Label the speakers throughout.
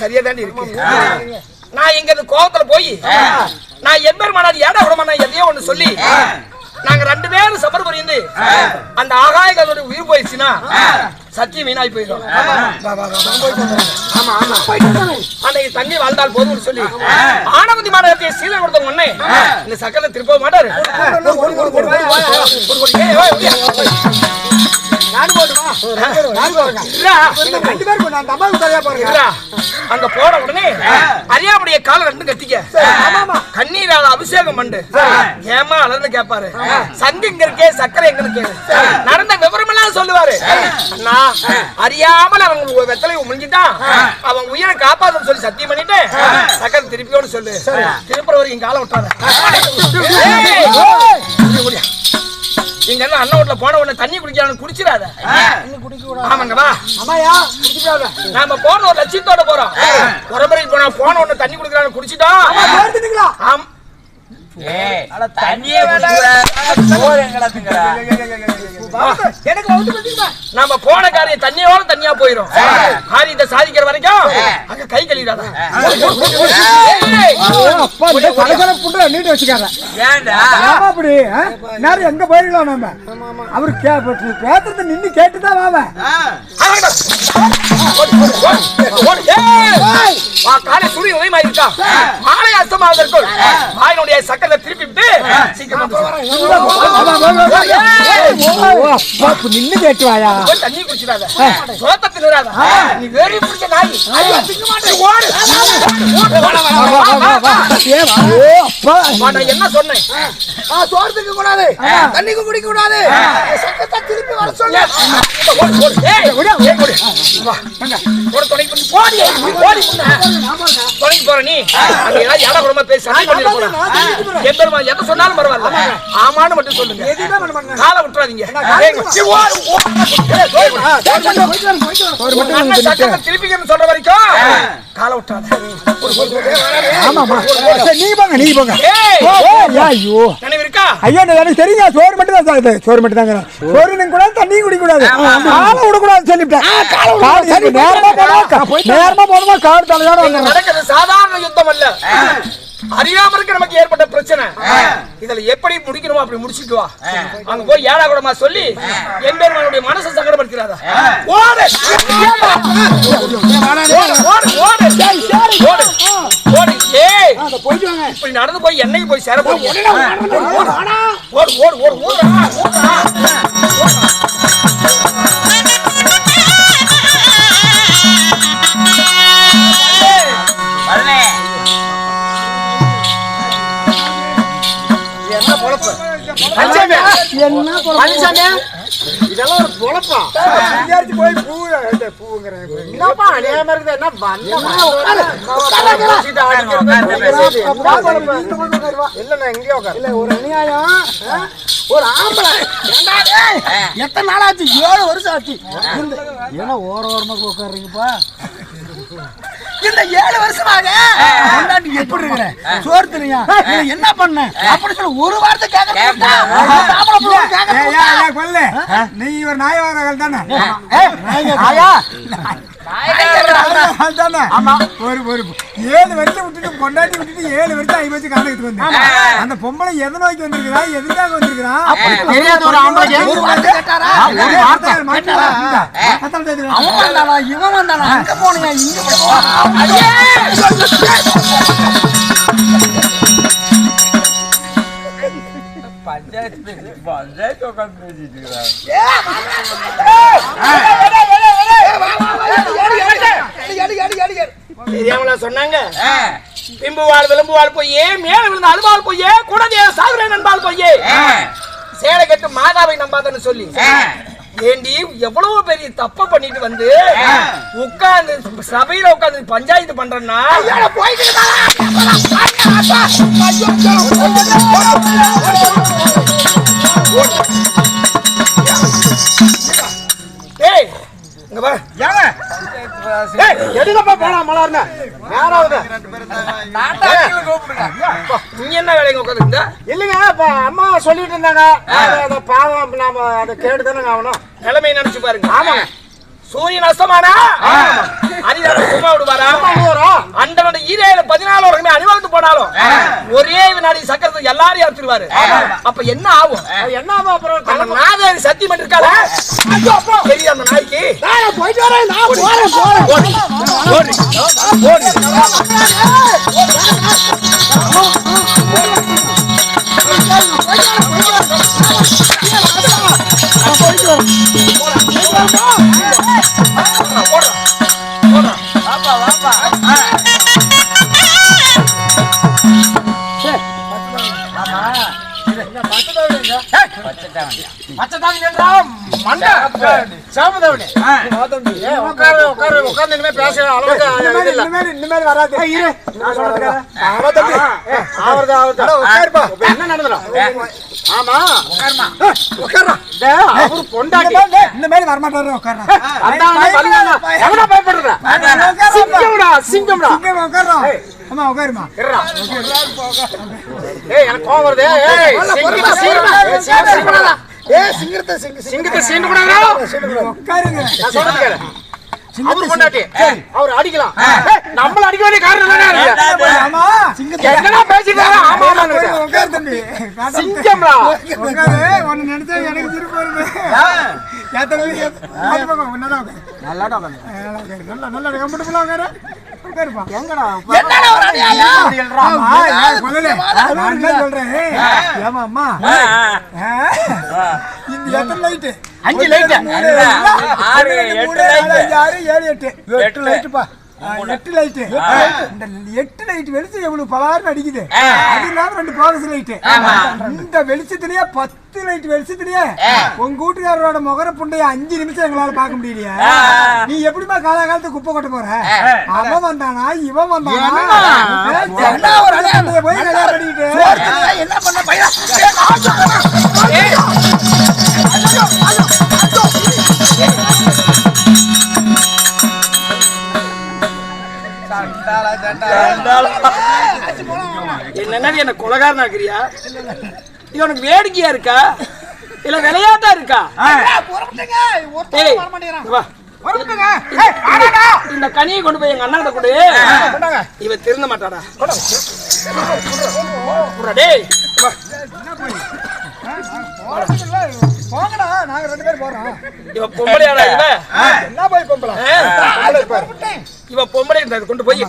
Speaker 1: சரியா தாண்டி இருக்கு. நான் இங்க இருந்து கோவத்துல போய் நான் எம்பெருமானார் ஏடா விடமான எதையோ ஒண்ணு சொல்லி நாங்க ரெண்டு பேரும் சபர் புரிந்து அந்த ஆகாயகத்தோட உயிர் போயிடுச்சுன்னா சத்தியம் வீணாய் போயிடும். ஆமா ஆமா. அன்னைக்கு தண்ணி வாழ்ந்தால் போதும்னு சொல்லி ஆனவந்தி மாநகரத்தை சீலை கொடுத்த உடனே இந்த சக்கரை திருப்ப மாட்டாரு.
Speaker 2: போறேன்
Speaker 1: இல்ல,
Speaker 2: ரெண்டு பேரும்.
Speaker 1: அங்க போன உடனே அரியாவுடைய கால ரெண்டும் கட்டிக்க கண்ணீரால அபிஷேகம் பண்ணு. ஏமா அலர்ந்து கேட்பாரு சங்கு இங்க இருக்கே சக்கரை எங்கன்னு கேளு நடந்த விவரம் எல்லாம் சொல்லுவாரு அண்ணா அறியாமல் அவன் ஒரு வெத்தலை முடிஞ்சுட்டான் அவன் உயிரை காப்பாதுன்னு சொல்லி சத்தியம் பண்ணிட்டு சக்கரை திருப்பியோன்னு சொல்லு. திருப்புற வரைக்கும் காலை விட்டாத. இங்க இருந்து அண்ணன் வீட்டுல போன உடனே தண்ணி குடிக்கிறான்னு குடிச்சிடாத. ஆமாங்க வா.
Speaker 2: அம்மாயா குடிச்சுக்காத
Speaker 1: நாம போன ஒரு லட்சியத்தோட போறோம். உரமுறைக்கு போனா போன உடனே தண்ணி குடிக்கிறான்னு குடிச்சிட்டோம் ஆம்.
Speaker 3: தண்ணியே சோறு எங்கடா திங்கடா
Speaker 2: எனக்கு வந்து பார்த்தீங்களா
Speaker 1: நாம போன காரியம் தண்ணியோட தண்ணியா போயிரும். காரியத்தை சாதிக்கிற வரைக்கும் அங்க கை கழுவிடாத.
Speaker 2: இந்த நீட்டு வச்சுக்காத
Speaker 3: ஏன்டா
Speaker 2: ஏமா அப்படி? நேரம் எங்க போயிருக்கலாம் நம்ம அவரு பேசுறத நின்னு கேட்டுதான் வாவ
Speaker 1: அழகடா. ஓடு, ஓடு, ஓடு, ஓடு. ஏய், வா, காலை சூரியன் உதயமா இருக்கா மாலை அஸ்தமாவதற்குள் வாயினுடைய சக்கரை திருப்பி விட்டு சீக்கிரம்
Speaker 2: நின்னு கேட்டு வாயா
Speaker 1: போய் தண்ணி குடிச்சிடாத சோத்த தின்னுறாத நீ வேறி பிடிச்ச நாய் ஓடு என்ன சொன்னேன்?
Speaker 2: சோறு திங்க கூடாது. தண்ணிக்கு குடிக்க கூடாது. திருப்பி வர சொல்லு.
Speaker 1: ஓடு, துணைக்கு பண்ணி போடி, முன்ன. துணைக்கு போற நீ. ஏதாவது இடம் கூடமா பேசி சண்டை பண்ணிட்டு எதை சொன்னாலும் பரவாயில்ல. ஆமான்னு மட்டும் சொல்லுங்க. காலை விட்டுறாதீங்க. திருப்பிக்கணும்னு சொல்ற வரைக்கும் காலை
Speaker 2: ஆமாமா நீ போங்க நீ போங்க. ஐயோ.
Speaker 1: இருக்கா?
Speaker 2: ஐயோ எனக்கு தெரியுங்க சோறு மட்டும் தான் சோறு மட்டும் தாங்க சோறு. நீங்க கூடாது தண்ணி குடிக்க கூடாது காலை விடக்கூடாது சொல்லிவிட்டேன் நேரமா போனா நேரமா போனோமா? காடு தலையோட
Speaker 1: சாதாரண யுத்தம் அல்ல அறியாமலுக்கு நமக்கு ஏற்பட்ட பிரச்சனை. இதுல எப்படி முடிக்கணுமோ அப்படி முடிச்சிட்டு வா. அங்க போய் ஏழா கூடமா சொல்லி எம்பெருமானுடைய மனசை சங்கடப்படுத்திடாத. ஓடு ஓடு, ஓடு, ஓடு. ஓடு. ஓடு. ஏய், இப்படி நடந்து போய் என்னைக்கு போய் சேர போறீங்க? ஓடு, ஓடு, ஓடு, ஓடு, ஓடுடா, ஓடுடா. என்ன பழனிசாமி,
Speaker 2: இதெல்லாம் ஒரு பொழப்பா போய் பூ பூங்கிறேன். என்னப்பா அநியாயமா இருக்குது என்ன இல்ல எங்கேயோ இல்ல ஒரு அநியாயம்? ஒரு ஆம்பளை? எத்தனை நாள் ஆச்சு ஏழு வருஷம் ஆச்சு. ஏன்னா ஓர ஓரமா உட்காருங்கப்பா இந்த ஏழு வருஷமாக பொண்டாட்டி எப்படி இருக்கிற? சோறு தெரியும் என்ன பண்ண? அப்படி சொல்லி ஒரு வார்த்தை. கொல்ல நீ ஒரு நாயவாரர்கள் தானே? ஒரு ஒரு ஏழு வருஷம் விட்டுட்டு பொண்டாட்டி விட்டுட்டு ஏழு வருஷம் ஐ வச்சு காலத்துக்கு வந்து அந்த பொம்பளை எதை நோக்கி வந்திருக்கிறா எதுக்காக வந்திருக்கிறா
Speaker 3: தெரியாத ஒரு ஆம்பளைக்கு
Speaker 2: ஒரு வார்த்தை கேட்டாரா? ஒரு வார்த்தை மாட்டினா? இந்தா. அதான் தெரியுது.
Speaker 4: அவன் வந்தானா இவன் வந்தானா அங்க போனியா
Speaker 3: பஞ்சாயத்து பஞ்சாயத்து உட்காந்து பேசிட்டு இருக்கிறான்
Speaker 1: தெரியாமலா சொன்னாங்க? பிம்பு வாழ் விளம்பு வாழ் பொய்யே மேல விழுந்த அழுவாள் பொய்யே குடதே சாகுரே நண்பால் பொய்யே சேலை கட்டு மாதாவை நம்பாதன்னு சொல்லி. ஏண்டி எவ்வளவு பெரிய தப்ப பண்ணிட்டு வந்து உட்கார்ந்து சபையில உட்கார்ந்து பஞ்சாயத்து பண்றேன்னா? யாராவது? என்ன வேலைங்க உட்காந்துருந்த
Speaker 2: இல்லைங்க இப்ப அம்மா சொல்லிட்டு இருந்தாங்க. அது- பாவம் நாம அதை கேட்டு தானே ஆகணும்.
Speaker 1: நிலைமை நினைச்சு பாருங்க. ஆமாங்க. சூரியன் அஸ்தமானா? அரிதான சும்மா விடுவாரா? அண்டனோட ஈரேழு பதினாலு வருஷமே அணிவகுத்து போனாலும் ஒரே வினாடி சக்கரத்தை எல்லாரையும் அறுத்துருவாரு. அப்ப என்ன ஆகும்?
Speaker 2: என்ன அப்புறம்?
Speaker 1: நம்ம நாதாரி சத்தியம் பண்ணிருக்காரு அந்த நாய்க்கு.
Speaker 2: நான் போயிட்டு வரேன். நான் போறேன் போறேன்
Speaker 1: ஓடு. ஓடு.
Speaker 3: வாப்பா வாப்பா
Speaker 2: சாமதவனே. உட்காரு உட்காரு உட்கார்ந்து இனிமே பேச அளவுக்கு.
Speaker 4: இனிமேல் வராது.
Speaker 2: ஆவறது ஆவறது உட்காருப்பா. என்ன நடந்துடும் ஆமா.
Speaker 3: உட்காருமா?
Speaker 2: இந்த அவரு பொண்டாட்டி.
Speaker 4: இந்த மாதிரி வரமாட்டாரு
Speaker 2: கல்யாணம். எவனா பயப்படுற? சிங்கம்டா சிங்கம்டா.
Speaker 4: அம்மா உட்காருமா.
Speaker 2: ஏய் எனக்கு கோவம் வருது. ஏய் ஏய் சிங்கத்தை சிங்க சிங்கத்தை சீண்டு கூடாதா
Speaker 4: உட்காருங்க.
Speaker 2: நான் சொல்றது கேளு. அவரு பொண்டாட்டி. அவர் அடிக்கலாம். நம்மள அடிக்க வேண்டிய காரணம் தானே.
Speaker 4: ஆமா.
Speaker 2: என்னடா பேசிட்டு ஆமா ஆமா
Speaker 4: உட்காரு. தம்பி.
Speaker 2: சிங்கம்டா
Speaker 4: உட்காரு ஒன்னு நினைச்சா எனக்கு திருப்பி வருது பக்கம் உன்னதான் உட்காரு. நல்லா நல்லா நல்லா கம்ஃபர்டபுளா உட்காரு. எத்தனை லைட்டு
Speaker 2: அஞ்சு light.
Speaker 3: ஆறு, எட்டு light.
Speaker 4: ஆறு ஏழு எட்டு. எட்டு. லைட்டுப்பா எட்டு லைட்டு இந்த எட்டு லைட் வெளிச்சம் எவ்வளவு பலாருன்னு அடிக்குது அது இல்லாம ரெண்டு போகஸ் லைட்டு இந்த வெளிச்சத்திலேயே பத்து லைட் வெளிச்சத்திலேயே உங்க வீட்டுக்காரரோட முகர புண்டைய அஞ்சு நிமிஷம் எங்களால பார்க்க முடியலையா நீ எப்படிமா காலகாலத்து குப்பை கொட்ட போற அவன் வந்தானா இவன் வந்தானா போய் கல்யாணம்
Speaker 2: என்ன பண்ண பையன்
Speaker 1: என்னன்னா என்ன கொலகாரன் ஆக்குறியா இது உனக்கு வேடிக்கையா இருக்கா? இல்ல விளையாட்டா இருக்கா. இந்த கனியை கொண்டு போய் எங்க அண்ணாட்ட கொடு. இவ திருந்த மாட்டாடா. டேய்.
Speaker 4: போங்கடா நாங்க ரெண்டு பேரும் போறோம்.
Speaker 1: இவ பொம்பளையாடா இவ.
Speaker 4: என்ன போய் பொம்பளை?
Speaker 1: ஆ? இவ பொம்பளை இந்த கொண்டு போய்.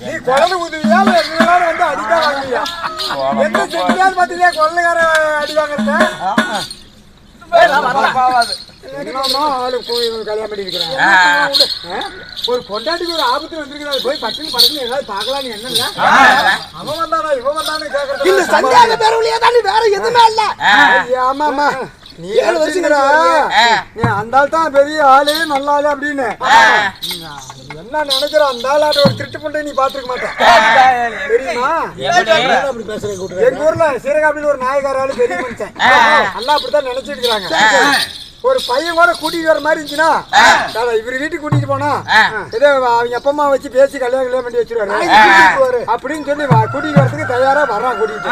Speaker 4: நீ குழந்தை உதவியா இல்ல எங்க எல்லாரும் வந்து அடிதான் வாங்குவியா? எந்த செட்டியாவது பாத்தீங்களா குழந்தைக்கார அடி வாங்குறத? என்னமா ஆளு போய் கல்யாணம் பண்ணி இருக்கிறாங்க ஒரு பொண்டாட்டிக்கு ஒரு ஆபத்து வந்திருக்கிறாரு போய் பட்டுன்னு படத்துல ஏதாவது பார்க்கலாம்னு என்னங்க? அவன் வந்தானா இவன் வந்தானு கேக்குறது
Speaker 2: இந்த சந்தியாக பேரவழியா தானே வேற எதுவுமே இல்ல.
Speaker 4: ஆமா ஆமா நீ ஏழு வருஷங்கிறா நீ அந்த ஆள்? தான் பெரிய ஆளு நல்ல ஆளு அப்படின்னு. என்ன நினைக்கிற? அந்த ஆளாட்ட ஒரு திருட்டு பண்ண நீ பாத்துக்க மாட்டேன் தெரியுமா? அப்படி பேசுறேன் கூட்டு எங்க ஊர்ல சீரகாப்பில் ஒரு நாயக்கார ஆளு பெரிய மனுஷன். எல்லாம் அப்படித்தான் நினைச்சிட்டு இருக்காங்க ஒரு பையன் கூட கூட்டிட்டு வர மாதிரி இருந்துச்சுன்னா இவரு வீட்டுக்கு கூட்டிட்டு போனா ஏதோ அவங்க அப்பா அம்மா வச்சு பேசி கல்யாணம் கல்யாணம் பண்ணி வச்சிருவாரு. அப்படின்னு சொல்லி வா- கூட்டிட்டு வரதுக்கு தயாரா வர்றான் கூட்டிட்டு.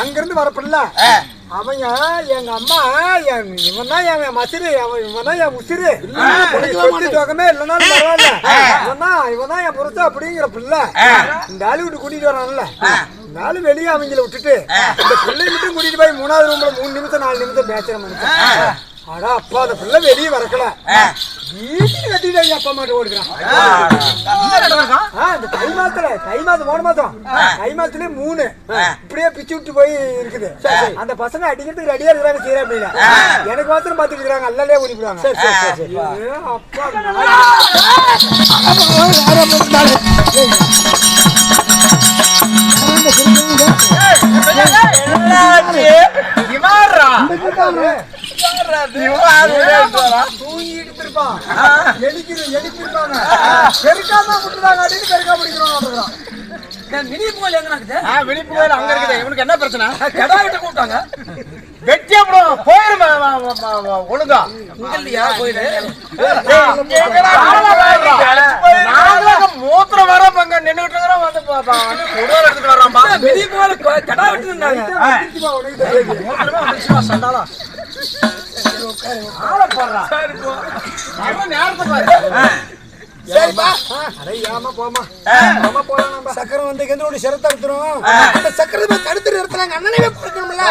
Speaker 4: அங்க இருந்து வரப்பில்ல அவங்க எங்க அம்மா என் இவன் தான் என் மசிறு அவன் இவன் தான் என் உசிறு. தோக்கமே இல்லைனாலும் பரவாயில்ல. இவன் தான் இவன் தான் என் புருஷன் அப்படிங்கிற பிள்ளை. இந்த ஆளு விட்டு கூட்டிட்டு வரான்ல. இந்த ஆளு வெளியே அவங்கள விட்டுட்டு இந்த பிள்ளை மட்டும் கூட்டிட்டு போய் மூணாவது ரூம்ல மூணு நிமிஷம் நாலு நிமிஷம் பேசுற மனுஷன். அடா அப்பா அந்த பிள்ளை வெளியே வரக்கல. வீட்டுக்கு கட்டிட்டு அப்பா அம்மாட்ட ஓடுறான் ஆ, இந்த தை மாசத்துல தை மாசம் போன மாசம் தை மாசத்துல மூணு. இப்படியே பிச்சு விட்டு போய் இருக்குது. அந்த பசங்க அடிக்கிறதுக்கு ரெடியா இருக்கிறாங்க சீரா அப்படின்னா. எனக்கு மாத்திரம் பாத்துட்டு இருக்காங்க அல்லலே ஓடிடுவாங்க ஏ, அப்பா. தூங்கிட்டு இருப்பான் எழுக்கிறது எழுப்பிருப்பாங்க பெருக்காம விட்டுறாங்க அப்படின்னு பெருக்கா பிடிக்கிறோம்
Speaker 1: மினிப்பு கோயில் எங்க இருக்குது
Speaker 2: மினிப்பு கோயில்? அங்க இருக்குது இவனுக்கு என்ன பிரச்சனை
Speaker 1: கடா கிட்ட கூப்பிட்டாங்க
Speaker 2: வெட்டி அப்புறம் போயிருமா ஒழுங்கா
Speaker 1: இல்லையா கோயில்
Speaker 5: மூத்திரம் வர பங்க நின்று இருக்கிறோம்
Speaker 2: வந்து உடல்
Speaker 3: எடுத்துட்டு
Speaker 1: வர்றோம்பா
Speaker 2: மினிப்பு கோயில் கடா விட்டு இருந்தாங்க சண்டாலாம் சக்கரம் வந்து எந்தோட சிரத்தை அறுத்துரும் அந்த சக்கரத்தை தடுத்து நிறுத்துறாங்க. அண்ணனே கொடுக்கணும்ல.